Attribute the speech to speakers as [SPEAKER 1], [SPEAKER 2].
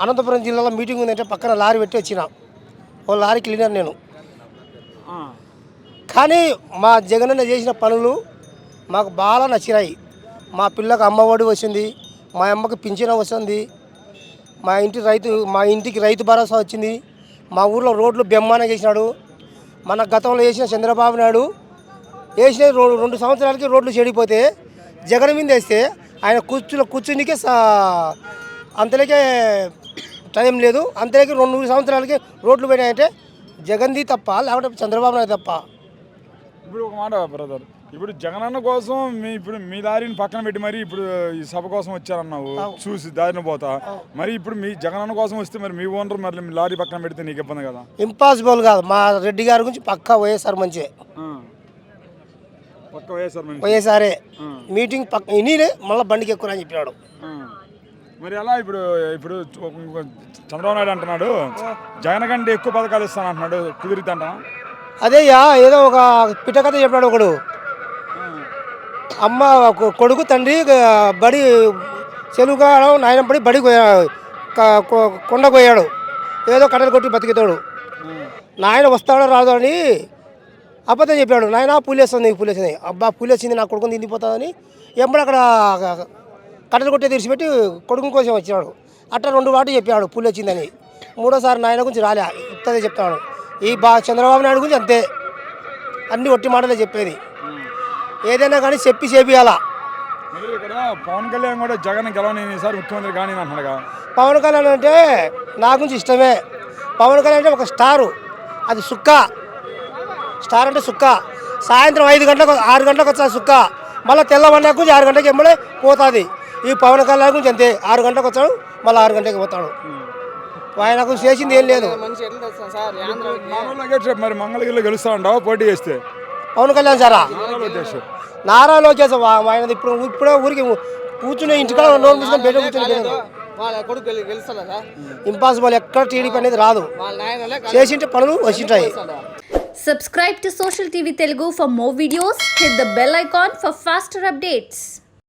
[SPEAKER 1] అనంతపురం జిల్లాలో మీటింగ్ ఉందంటే పక్కన లారీ పెట్టి వచ్చిన. ఓ లారీ క్లీనర్ నేను. కానీ మా జగనన్న చేసిన పనులు మాకు బాగా నచ్చినాయి. మా పిల్లకు అమ్మఒడి వచ్చింది మా అమ్మకి పింఛన వస్తుంది మా ఇంటి రైతు మా ఇంటికి రైతు భరోసా వచ్చింది మా ఊర్లో రోడ్లు బెమ్మాన చేసినాడు మన గతంలో చేసిన చంద్రబాబు నాయుడు వేసిన రో- రెండు సంవత్సరాలకి రోడ్లు చెడిపోతే జగన్ మీద వేస్తే ఆయన కూర్చులో కూర్చునికే అంతలోకే టైం లేదు. అంతలోకి రెండు మూడు సంవత్సరాలకి రోడ్లు పోయినాయంటే జగన్ది తప్ప లేకపోతే చంద్రబాబు నాయుడు తప్ప.
[SPEAKER 2] ఇప్పుడు ఒక మాట బ్రదర్ ఇప్పుడు జగనన్న కోసం మీ ఇప్పుడు మీ దారిని పక్కన పెట్టి మరి ఇప్పుడు ఈ సభ కోసం వచ్చారన్నావు చూసి దారిని పోతా. మరి ఇప్పుడు మీ జగనన్న కోసం వస్తే మరి మీ ఓనర్ మరి మీ లారీ పక్కన పెడితే నీకు ఇబ్బంది కదా?
[SPEAKER 1] ఇంపాసిబుల్ కాదు. మా రెడ్డి గారి గురించి పక్కా వైఎస్ఆర్ మంచి.
[SPEAKER 2] పక్క వైఎస్ఆర్
[SPEAKER 1] వైఎస్ఆరే. మీటింగ్ పక్క ఇనీనే మళ్ళీ బండికి ఎక్కువ అని చెప్పినాడు.
[SPEAKER 2] మరి ఎలా ఇప్పుడు ఇప్పుడు చంద్రబాబు నాయుడు అంటున్నాడు జగన్ కంటే ఎక్కువ పథకాలు ఇస్తాను అంటున్నాడు కుదిరిద్దంట
[SPEAKER 1] అదేయ్యా ఏదో ఒక పిట్టకథ చెప్పాడు ఒకడు. అమ్మ కొడుకు తండ్రి బడి చెలుగా నాయన పడి బడి పోయా- పోయాడు ఏదో కట్టెలు కొట్టి బతికితాడు. నాయన వస్తాడో రాదో అని అబద్ధం చెప్పాడు. నాయన పూలేస్తుంది పూలేసింది అబ్బా పూలేసింది నా కొడుకుని తిండిపోతుందని. ఎప్పుడు అక్కడ కట్టెలు కొట్టే తెరిచిపెట్టి కొడుకు కోసం వచ్చినాడు. అట్లా రెండు వాటి చెప్పాడు పూలేసిందని మూడోసారి నాయన గురించి రాలే ఇత్తదే చెప్తాడు. ఈ బా చంద్రబాబు నాయుడు గురించి అంతే. అన్ని ఒట్టి మాటలే చెప్పేది. ఏదైనా కానీ చెప్పి చేపియాలా.
[SPEAKER 2] ఇక్కడ పవన్ కళ్యాణ్ కూడా జగన్ గెలవని ఈసారి ముఖ్యమంత్రి కానీ అంటున్నాడుగా.
[SPEAKER 1] పవన్ కళ్యాణ్ అంటే నా గురించి ఇష్టమే. పవన్ కళ్యాణ్ అంటే ఒక స్టారు. అది సుక్క. స్టార్ అంటే సుక్క. సాయంత్రం ఐదు గంటలకు ఆరు గంటలకు వచ్చా సుక్క. మళ్ళీ తెల్లవన్నా గురించి ఆరు గంటలకు ఎమ్మడే పోతుంది. ఈ పవన్ కళ్యాణ్ గురించి అంతే. ఆరు గంటలకు వచ్చాడు మళ్ళీ ఆరు గంటలకు పోతాడు. ఆయన గురించి చేసింది ఏం లేదు.
[SPEAKER 2] మరి మంగళగిరిలో గెలుస్తా ఉంటావు పోటీ చేస్తే?
[SPEAKER 1] పవన్ కళ్యాణ్ సారా?
[SPEAKER 2] నారా లోకేష్.
[SPEAKER 1] ఆయన ఇప్పుడు ఇప్పుడే ఊరికి కూర్చుని ఇంటికాడ నోరు మూసుకొని బయట కూర్చొని ఇంపాసిబుల్ ఎక్కడ టీడీపీ అనేది రాదు.
[SPEAKER 3] వాళ్ళ నాయనలే
[SPEAKER 1] చేసింటే పనులు వచ్చింటాయి.
[SPEAKER 4] Subscribe to Social TV Telugu for more videos. Hit the bell icon for faster updates.